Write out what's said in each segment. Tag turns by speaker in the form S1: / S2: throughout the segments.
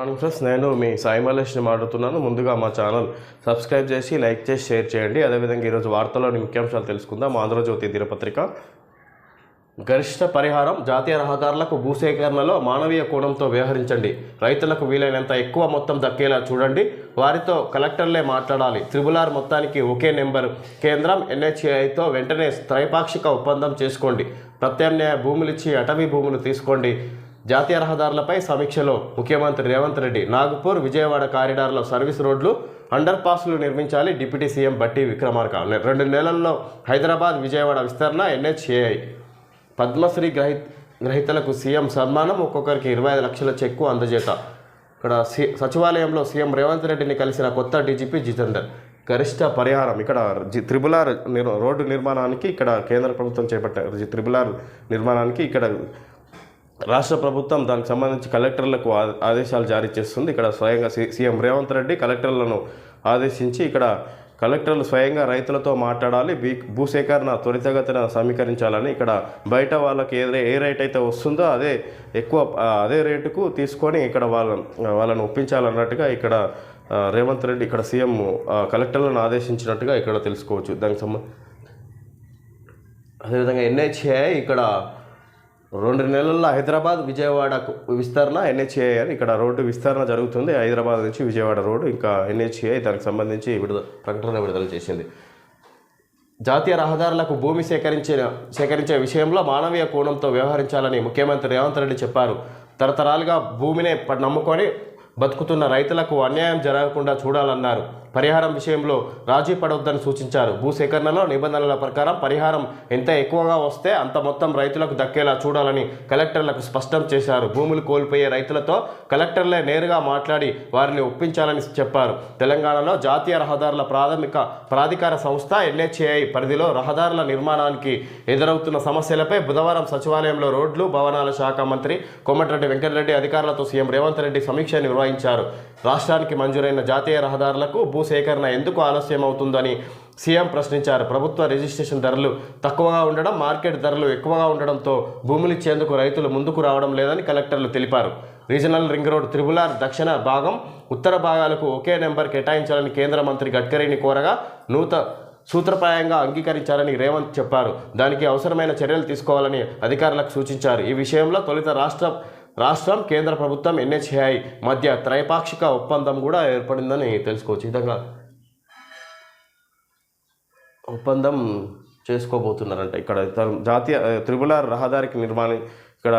S1: మనం ఫ్రెండ్స్. నేను మీ సాయి మల్లేష్ని మాట్లాడుతున్నాను. ముందుగా మా ఛానల్ సబ్స్క్రైబ్ చేసి లైక్ చేసి షేర్ చేయండి. అదేవిధంగా ఈరోజు వార్తల్లోని ముఖ్యాంశాలు తెలుసుకుందాం. ఆంధ్రజ్యోతి దినపత్రిక. గరిష్ట పరిహారం జాతీయ రహదారులకు భూసేకరణలో మానవీయ కోణంతో వ్యవహరించండి. రైతులకు వీలైనంత ఎక్కువ మొత్తం దక్కేలా చూడండి. వారితో కలెక్టర్లే మాట్లాడాలి. త్రిబులార్ మొత్తానికి ఒకే నెంబర్. కేంద్రం ఎన్హెచ్ఏఐతో వెంటనే త్రైపాక్షిక ఒప్పందం చేసుకోండి. ప్రత్యామ్నాయ భూములిచ్చి అటవీ భూములు తీసుకోండి. జాతీయ రహదారులపై సమీక్షలో ముఖ్యమంత్రి రేవంత్ రెడ్డి నాగపూర్ విజయవాడ కారిడార్లో సర్వీస్ రోడ్లు అండర్ పాస్లు నిర్మించాలి డిప్యూటీ సీఎం బట్టి విక్రమార్క. రెండు నెలల్లో హైదరాబాద్ విజయవాడ విస్తరణ ఎన్హెచ్ఏఐ. పద్మశ్రీ గ్రహి గ్రహీతలకు సీఎం సన్మానం ఒక్కొక్కరికి ఇరవై ఐదు లక్షల చెక్కు అందజేత. ఇక్కడ సి సచివాలయంలో సీఎం రేవంత్ రెడ్డిని కలిసిన కొత్త డీజీపీ జితేందర్. గరిష్ట పరిహారం ఇక్కడ త్రిబుల్ త్రిబులార్ నిర్ రోడ్డు నిర్మాణానికి ఇక్కడ కేంద్ర ప్రభుత్వం చేపట్టారు త్రిబుల్ త్రిబులార్ నిర్మాణానికి ఇక్కడ రాష్ట్ర ప్రభుత్వం దానికి సంబంధించి కలెక్టర్లకు ఆ- ఆదేశాలు జారీ చేస్తుంది. ఇక్కడ స్వయంగా సీఎం రేవంత్ రెడ్డి కలెక్టర్లను ఆదేశించి ఇక్కడ కలెక్టర్లు స్వయంగా రైతులతో మాట్లాడాలి. బీ భూసేకరణ త్వరితగతిన సమీకరించాలని ఇక్కడ బయట వాళ్ళకి ఏ ఏ రేట్ అయితే వస్తుందో అదే ఎక్కువ అదే రేటుకు తీసుకొని ఇక్కడ వాళ్ళ వాళ్ళను ఒప్పించాలన్నట్టుగా ఇక్కడ రేవంత్ రెడ్డి ఇక్కడ సీఎం కలెక్టర్లను ఆదేశించినట్టుగా ఇక్కడ తెలుసుకోవచ్చు. దానికి సంబంధ అదేవిధంగా ఎన్హెచ్ఏ ఇక్కడ రెండు నెలల్లో హైదరాబాద్ విజయవాడకు విస్తరణ ఎన్హెచ్ఏ అని ఇక్కడ రోడ్డు విస్తరణ జరుగుతుంది. హైదరాబాద్ నుంచి విజయవాడ రోడ్డు ఇంకా ఎన్హెచ్ఏ దానికి సంబంధించి విడుదల ప్రకటన విడుదల చేసింది. జాతీయ రహదారులకు భూమి సేకరించిన సేకరించే విషయంలో మానవీయ కోణంతో వ్యవహరించాలని ముఖ్యమంత్రి రేవంత్ రెడ్డి చెప్పారు. తరతరాలుగా భూమినే ప- నమ్ముకొని బతుకుతున్న రైతులకు అన్యాయం జరగకుండా చూడాలన్నారు. పరిహారం విషయంలో రాజీ పడవద్దని సూచించారు. భూసేకరణలో నిబంధనల ప్రకారం పరిహారం ఎంత ఎక్కువగా వస్తే అంత మొత్తం రైతులకు దక్కేలా చూడాలని కలెక్టర్లకు స్పష్టం చేశారు. భూములు కోల్పోయే రైతులతో కలెక్టర్లే నేరుగా మాట్లాడి వారిని ఒప్పించాలని చెప్పారు. తెలంగాణలో జాతీయ రహదారుల ప్రాథమిక ప్రాధికార సంస్థ ఎన్హెచ్ఏఐ పరిధిలో రహదారుల నిర్మాణానికి ఎదురవుతున్న సమస్యలపై బుధవారం సచివాలయంలో రోడ్లు భవనాల శాఖ మంత్రి కోమటిరెడ్డి వెంకటరెడ్డి అధికారులతో సీఎం రేవంత్ రెడ్డి సమీక్ష నిర్వహించారు. రాష్ట్రానికి మంజూరైన జాతీయ రహదారులకు భూసేకరణ ఎందుకు ఆలస్యం అవుతుందని సీఎం ప్రశ్నించారు. ప్రభుత్వ రిజిస్ట్రేషన్ ధరలు తక్కువగా ఉండడం మార్కెట్ ధరలు ఎక్కువగా ఉండడంతో భూములు ఇచ్చేందుకు రైతులు ముందుకు రావడం లేదని కలెక్టర్లు తెలిపారు. రీజనల్ రింగ్ రోడ్ త్రిబులార్ దక్షిణ భాగం ఉత్తర భాగాలకు ఒకే నెంబర్ కేటాయించాలని కేంద్ర మంత్రి గడ్కరీని కోరగా నూత సూత్రప్రాయంగా అంగీకరించాలని రేవంత్ చెప్పారు. దానికి అవసరమైన చర్యలు తీసుకోవాలని అధికారులకు సూచించారు. ఈ విషయంలో తొలుత రాష్ట్ర రాష్ట్రం కేంద్ర ప్రభుత్వం ఎన్హెచ్ఏఐ మధ్య త్రైపాక్షిక ఒప్పందం కూడా ఏర్పడిందని తెలుసుకోవచ్చు. విధంగా ఒప్పందం చేసుకోబోతున్నారంట. ఇక్కడ జాతీయ త్రిపుల రహదారికి నిర్మాణం ఇక్కడ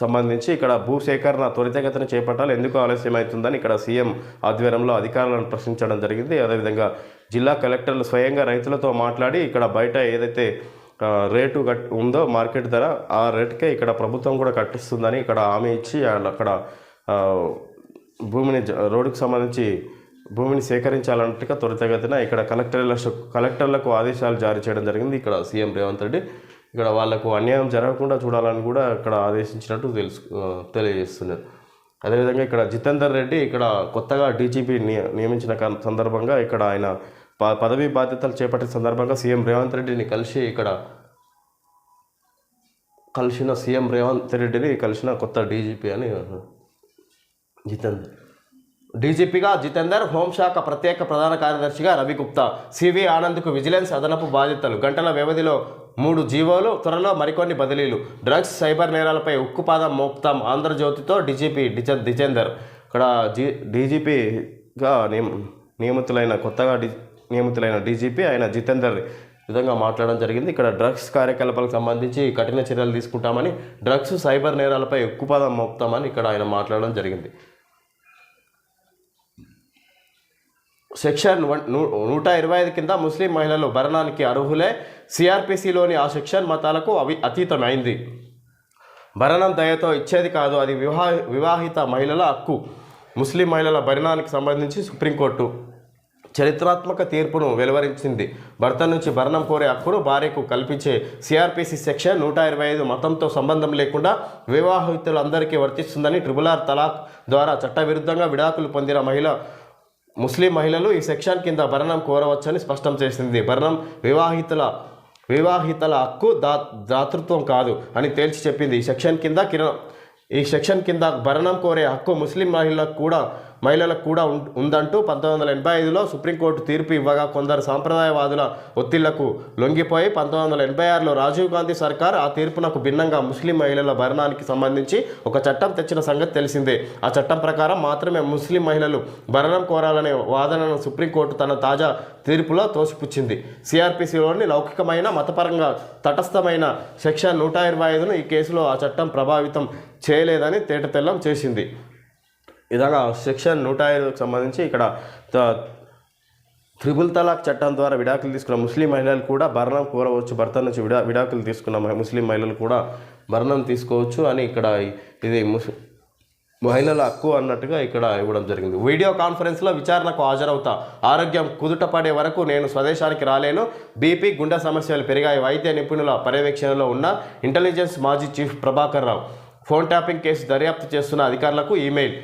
S1: సంబంధించి ఇక్కడ భూసేకరణ త్వరితగతిన చేపట్టాలి ఎందుకు ఆలస్యం అవుతుందని ఇక్కడ సీఎం ఆధ్వర్యంలో అధికారులను ప్రశ్నించడం జరిగింది. అదేవిధంగా జిల్లా కలెక్టర్లు స్వయంగా రైతులతో మాట్లాడి ఇక్కడ బయట ఏదైతే రేటు కట్ ఉందో మార్కెట్ ధర ఆ రేటుకే ఇక్కడ ప్రభుత్వం కూడా కట్టిస్తుందని ఇక్కడ హామీ ఇచ్చి అక్కడ భూమిని రోడ్డుకు సంబంధించి భూమిని సేకరించాలన్నట్టుగా త్వరితగతిన ఇక్కడ కలెక్టర్ల కలెక్టర్లకు ఆదేశాలు జారీ చేయడం జరిగింది. ఇక్కడ సీఎం రేవంత్ రెడ్డి ఇక్కడ వాళ్ళకు అన్యాయం జరగకుండా చూడాలని కూడా ఇక్కడ ఆదేశించినట్టు తెలుసు తెలియజేస్తున్నారు. అదేవిధంగా ఇక్కడ జితేందర్ రెడ్డి ఇక్కడ కొత్తగా డీజీపీ నియమించిన సందర్భంగా ఇక్కడ ఆయన పదవీ బాధ్యతలు చేపట్టిన సందర్భంగా సీఎం రేవంత్ రెడ్డిని కలిసి ఇక్కడ కలిసిన సీఎం రేవంత్ రెడ్డిని కలిసిన కొత్త డీజీపీ అని జితేందర్. డీజీపీగా జితేందర్ హోంశాఖ ప్రత్యేక ప్రధాన కార్యదర్శిగా రవిగుప్తా సివి ఆనంద్కు విజిలెన్స్ అదనపు బాధ్యతలు గంటల వ్యవధిలో మూడు జీవోలు త్వరలో మరికొన్ని బదిలీలు. డ్రగ్స్ సైబర్ నేరాలపై ఉక్కుపాదం మోపుతాం ఆంధ్రజ్యోతితో డీజీపీ డిజ జితేందర్ ఇక్కడ జీ డీజీపీగా నియమ నియమితులైన కొత్తగా డి నియమితులైన డీజీపీ ఆయన జితేందర్ విధంగా మాట్లాడడం జరిగింది. ఇక్కడ డ్రగ్స్ కార్యకలాపాలకు సంబంధించి కఠిన చర్యలు తీసుకుంటామని డ్రగ్స్ సైబర్ నేరాలపై ఉక్కుపాదం మోపుతామని ఇక్కడ ఆయన మాట్లాడడం జరిగింది. సెక్షన్ వన్ నూ నూట ఇరవై ఐదు కింద ముస్లిం మహిళలు భరణానికి అర్హులే. సిఆర్పిసిలోని ఆ సెక్షన్ మతాలకు అవి అతీతమైంది. భరణం దయతో ఇచ్చేది కాదు అది వివాహ వివాహిత మహిళల హక్కు. ముస్లిం మహిళల భరణానికి సంబంధించి సుప్రీంకోర్టు చరిత్రాత్మక తీర్పును వెలువరించింది. భర్త నుంచి భరణం కోరే హక్కును భార్యకు కల్పించే సిఆర్పిసి సెక్షన్ నూట ఇరవై ఐదు మతంతో సంబంధం లేకుండా వివాహితులందరికీ వర్తిస్తుందని ట్రిబుల్ ఆర్ తలాక్ ద్వారా చట్టవిరుద్ధంగా విడాకులు పొందిన మహిళ ముస్లిం మహిళలు ఈ సెక్షన్ కింద భరణం కోరవచ్చని స్పష్టం చేసింది. భరణం వివాహితుల వివాహితల హక్కు దా దాతృత్వం కాదు అని తేల్చి చెప్పింది. ఈ సెక్షన్ కింద కిరణ్ ఈ సెక్షన్ కింద భరణం కోరే హక్కు ముస్లిం మహిళలకు కూడా మహిళలకు కూడా ఉం- ఉందంటూ పంతొమ్మిది వందల ఎనభై ఐదులో సుప్రీంకోర్టు తీర్పు ఇవ్వగా కొందరు సాంప్రదాయవాదుల ఒత్తిళ్ళకు లొంగిపోయి పంతొమ్మిది వందల ఎనభై ఆరులో రాజీవ్ గాంధీ సర్కార్ ఆ తీర్పునకు భిన్నంగా ముస్లిం మహిళల భరణానికి సంబంధించి ఒక చట్టం తెచ్చిన సంగతి తెలిసిందే. ఆ చట్టం ప్రకారం మాత్రమే ముస్లిం మహిళలు భరణం కోరాలనే వాదనను సుప్రీంకోర్టు తన తాజా తీర్పులో తోసిపుచ్చింది. సిఆర్పిసిలోని లౌకికమైన మతపరంగా తటస్థమైన సెక్షన్ నూట ఇరవై ఐదును ఈ కేసులో ఆ చట్టం ప్రభావితం చేయలేదని తేటతెల్లం చేసింది. విధంగా సెక్షన్ నూట ఐదుకు సంబంధించి ఇక్కడ త్రిబుల్ తలాక్ చట్టం ద్వారా విడాకులు తీసుకున్న ముస్లిం మహిళలు కూడా భరణం కోరవచ్చు. భర్త నుంచి విడా విడాకులు తీసుకున్న ముస్లిం మహిళలు కూడా భరణం తీసుకోవచ్చు అని ఇక్కడ ఇది ముస్ మహిళల హక్కు అన్నట్టుగా ఇక్కడ ఇవ్వడం జరిగింది. వీడియో కాన్ఫరెన్స్లో విచారణకు హాజరవుతా. ఆరోగ్యం కుదుట పడే వరకు నేను స్వదేశానికి రాలేను. బీపీ గుండె సమస్యలు పెరిగాయి. వైద్య నిపుణుల పర్యవేక్షణలో ఉన్న ఇంటెలిజెన్స్ మాజీ chief Prabhakar Rao. Phone tapping case దర్యాప్తు చేస్తున్న అధికారులకు ఈమెయిల్.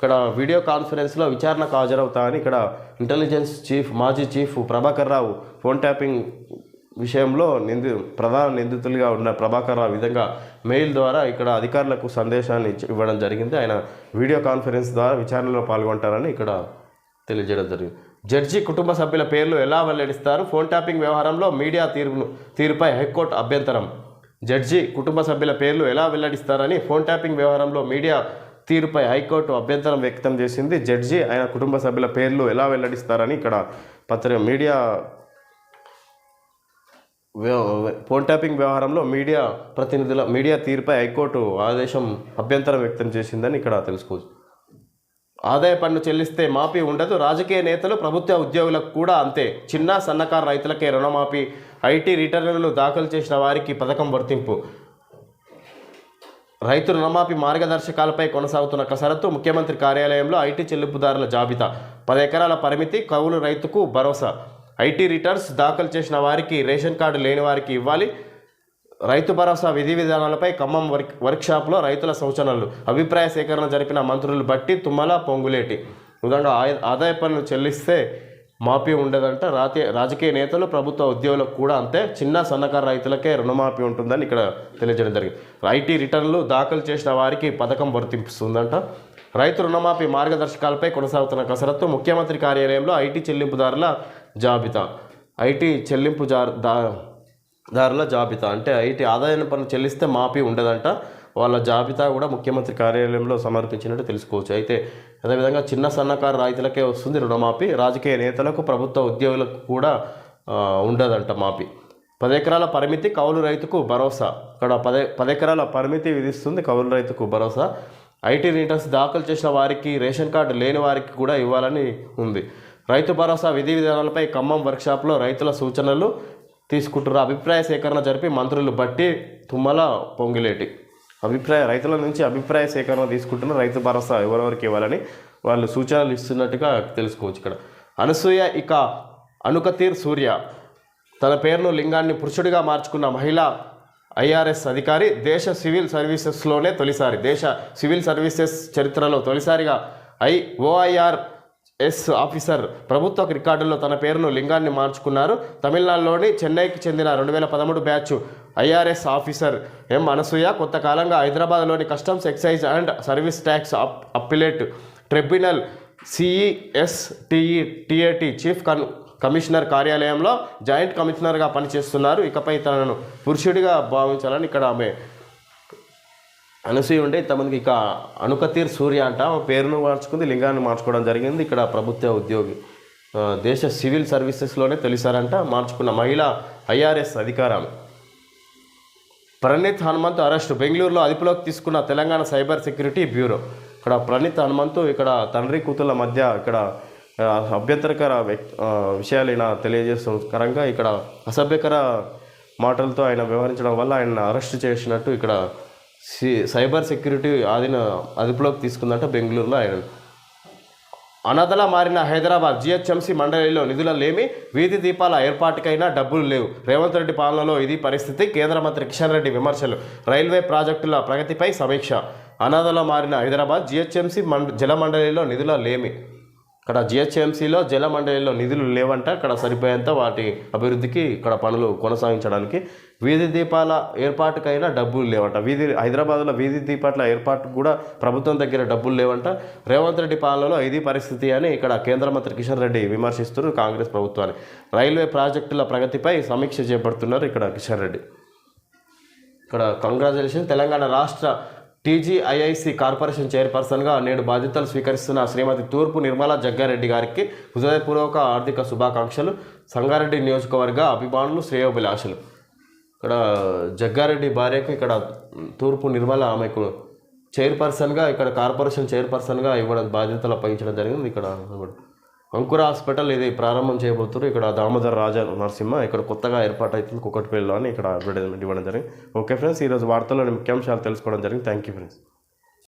S1: ఇక్కడ వీడియో కాన్ఫరెన్స్లో విచారణకు హాజరవుతా అని ఇక్కడ ఇంటెలిజెన్స్ చీఫ్ మాజీ chief Prabhakar Rao phone tapping విషయంలో నింది ప్రధాన నిందితులుగా ఉన్న ప్రభాకర్ రావు విధంగా మెయిల్ ద్వారా ఇక్కడ అధికారులకు సందేశాన్ని ఇవ్వడం జరిగింది. ఆయన వీడియో కాన్ఫరెన్స్ ద్వారా విచారణలో పాల్గొంటారని ఇక్కడ తెలియజేయడం జరిగింది. జడ్జి కుటుంబ సభ్యుల పేర్లు ఎలా వెల్లడిస్తారు? ఫోన్ ట్యాపింగ్ వ్యవహారంలో మీడియా తీర్పును తీరుపై హైకోర్టు అభ్యంతరం. జడ్జి కుటుంబ సభ్యుల పేర్లు ఎలా వెల్లడిస్తారని ఫోన్ ట్యాపింగ్ వ్యవహారంలో మీడియా తీరుపై హైకోర్టు అభ్యంతరం వ్యక్తం చేసింది. జడ్జి ఆయన కుటుంబ సభ్యుల పేర్లు ఎలా వెల్లడిస్తారని ఇక్కడ పత్రిక మీడియా వ్య- ఫోన్ ట్యాపింగ్ వ్యవహారంలో మీడియా ప్రతినిధుల మీడియా తీరుపై హైకోర్టు ఆదేశం అభ్యంతరం వ్యక్తం చేసిందని ఇక్కడ తెలుసుకోవచ్చు. ఆదాయ పన్ను చెల్లిస్తే మాఫీ ఉండదు. రాజకీయ నేతలు ప్రభుత్వ ఉద్యోగులకు కూడా అంతే. చిన్న సన్నకారు రైతులకే రుణమాఫీ ఐటీ రిటర్నులు దాఖలు చేసిన వారికి పథకం వర్తింపు. రైతు రుణమాఫీ మార్గదర్శకాలపై కొనసాగుతున్న కసరత్తు ముఖ్యమంత్రి కార్యాలయంలో ఐటీ చెల్లింపుదారుల జాబితా. పది ఎకరాల పరిమితి కౌలు రైతుకు భరోసా. ఐటీ రిటర్న్స్ దాఖలు చేసిన వారికి రేషన్ కార్డు లేని వారికి ఇవ్వాలి. రైతు భరోసా విధి విధానాలపై ఖమ్మం వర్క్ వర్క్షాప్లో రైతుల సూచనలు. అభిప్రాయ సేకరణ జరిపిన మంత్రులు బట్టి తుమ్మల పొంగులేటి. విధంగా ఆదాయ పన్ను చెల్లిస్తే మాఫీ ఉండదంట. రాతే రాజకీయ నేతలు ప్రభుత్వ ఉద్యోగులకు కూడా అంతే. చిన్న సన్నకారు రైతులకే రుణమాఫీ ఉంటుందని ఇక్కడ తెలియజేయడం జరిగింది. ఐటీ రిటర్న్లు దాఖలు చేసిన వారికి పథకం వర్తిస్తుందంట రైతు రుణమాఫీ మార్గదర్శకాలపై కొనసాగుతున్న కసరత్తు ముఖ్యమంత్రి కార్యాలయంలో ఐటీ చెల్లింపుదారుల జాబితా. ఐటీ చెల్లింపు జార్ దా దారుల జాబితా. అంటే ఐటీ ఆదాయాన్ని పన్ను చెల్లిస్తే మాఫీ ఉండదంట. వాళ్ళ జాబితా కూడా ముఖ్యమంత్రి కార్యాలయంలో సమర్పించినట్టు తెలుసుకోవచ్చు. అయితే అదేవిధంగా చిన్న సన్నకారు రైతులకే వస్తుంది రుణమాఫీ. రాజకీయ నేతలకు ప్రభుత్వ ఉద్యోగులకు కూడా ఉండదంట మాఫీ. పదెకరాల పరిమితి కౌలు రైతుకు భరోసా. ఇక్కడ పదే పదెకరాల పరిమితి విధిస్తుంది కౌలు రైతుకు భరోసా. ఐటీ రిటర్న్స్ దాఖలు చేసిన వారికి రేషన్ కార్డు లేని వారికి కూడా ఇవ్వాలని ఉంది. రైతు భరోసా విధి విధానాలపై ఖమ్మం వర్క్షాప్లో రైతుల సూచనలు తీసుకుంటున్నారు. అభిప్రాయ సేకరణ జరిపి మంత్రులు బట్టి తుమ్మల పొంగిలేటి. అభిప్రాయ రైతుల నుంచి అభిప్రాయ సేకరణ తీసుకుంటున్న రైతు భరోసా ఎవరెవరికి ఇవ్వాలని వాళ్ళు సూచనలు ఇస్తున్నట్టుగా తెలుసుకోవచ్చు ఇక్కడ. అనసూయ ఇక అనుకతీర్ సూర్య. తన పేరును లింగాన్ని పురుషుడిగా మార్చుకున్న మహిళ ఐఆర్ఎస్ అధికారి దేశ సివిల్ సర్వీసెస్లోనే తొలిసారి దేశ సివిల్ సర్వీసెస్ చరిత్రలో తొలిసారిగా ఐ ఓఐఆర్ ఎస్ ఆఫీసర్ ప్రభుత్వ రికార్డుల్లో తన పేరును లింగాన్ని మార్చుకున్నారు. తమిళనాడులోని చెన్నైకి చెందిన రెండు వేల పదమూడు batch IRS officer M Anasuya కొంతకాలంగా హైదరాబాద్లోని customs excise and service tax ap appellate tribunal CESTAT chief com commissioner కార్యాలయంలో జాయింట్ కమిషనర్గా పనిచేస్తున్నారు. ఇకపై తనను పురుషుడిగా భావించాలని ఇక్కడ ఆమె అనసూయ ఉండే తమకి ఇక అనుకతీర్ సూర్య అంట. పేరును మార్చుకుంది లింగాన్ని మార్చుకోవడం జరిగింది. ఇక్కడ ప్రభుత్వ ఉద్యోగి దేశ సివిల్ సర్వీసెస్లోనే తొలిసారంట. మార్చుకున్న మహిళ ఐఆర్ఎస్ అధికారం ప్రణీత్ హనుమంతు అరెస్టు బెంగళూరులో అదుపులోకి తీసుకున్న తెలంగాణ సైబర్ సెక్యూరిటీ బ్యూరో. ఇక్కడ ప్రణీత్ హనుమంతు ఇక్కడ తండ్రి కూతుళ్ళ మధ్య ఇక్కడ అభ్యంతరకర విషయాలు ఈయన తెలియజేస్తుకరంగా ఇక్కడ అసభ్యకర మాటలతో ఆయన వ్యవహరించడం వల్ల ఆయన అరెస్ట్ చేసినట్టు ఇక్కడ సైబర్ సెక్యూరిటీ ఆధీన అదుపులోకి తీసుకుందంట బెంగళూరులో ఆయన. అనాథలా మారిన హైదరాబాద్ జిహెచ్ఎంసీ మండలిలో నిధుల లేమి వీధి దీపాల ఏర్పాటుకైనా డబ్బులు లేవు. రేవంత్ రెడ్డి పాలనలో ఇది పరిస్థితి కేంద్ర మంత్రి కిషన్ రెడ్డి విమర్శలు. రైల్వే ప్రాజెక్టుల ప్రగతిపై సమీక్ష. అనాథలా మారిన హైదరాబాద్ జిహెచ్ఎంసీ మండ జల మండలిలో నిధుల లేమి. ఇక్కడ జిహెచ్ఎంసీలో జలమండలిలో నిధులు లేవంట. ఇక్కడ సరిపోయేంత వాటి అభివృద్ధికి ఇక్కడ పనులు కొనసాగించడానికి వీధి దీపాల ఏర్పాటుకైనా డబ్బులు లేవంట. వీధి హైదరాబాద్లో వీధి దీపాల ఏర్పాటుకు కూడా ప్రభుత్వం దగ్గర డబ్బులు లేవంట. రేవంత్ రెడ్డి పాలనలో ఇది పరిస్థితి అని ఇక్కడ కేంద్ర మంత్రి కిషన్ రెడ్డి విమర్శిస్తున్నారు కాంగ్రెస్ ప్రభుత్వాన్ని. రైల్వే ప్రాజెక్టుల ప్రగతిపై సమీక్ష చేపడుతున్నారు ఇక్కడ కిషన్ రెడ్డి. ఇక్కడ కంగ్రాచులేషన్ తెలంగాణ రాష్ట్ర టీజీఐఐసి కార్పొరేషన్ చైర్పర్సన్గా నేడు బాధ్యతలు స్వీకరిస్తున్న శ్రీమతి తూర్పు నిర్మలా జగ్గారెడ్డి గారికి హృదయపూర్వక ఆర్థిక శుభాకాంక్షలు సంగారెడ్డి నియోజకవర్గ అభిమానులు శ్రేయోభిలాషులు. ఇక్కడ జగ్గారెడ్డి భార్యకు ఇక్కడ తూర్పు నిర్మల ఆమెకు చైర్పర్సన్గా ఇక్కడ కార్పొరేషన్ చైర్పర్సన్గా ఇవ్వడం బాధ్యతలు అప్పగించడం జరిగింది. ఇక్కడ అంకుర హాస్పిటల్ ఇది ప్రారంభం చేయబోతున్నారు. ఇక్కడ దామోదర్ రాజా నరసింహ ఇక్కడ కొత్తగా ఏర్పాటు అవుతుంది కుక్కటిపల్లిలో అని ఇక్కడ అడ్వర్టైజ్మెంట్ ఇవ్వడం జరిగింది. ఓకే ఫ్రెండ్స్ ఈరోజు వార్తల్లోని ముఖ్యాంశాలు తెలుసుకోవడం జరిగింది. Thank you friends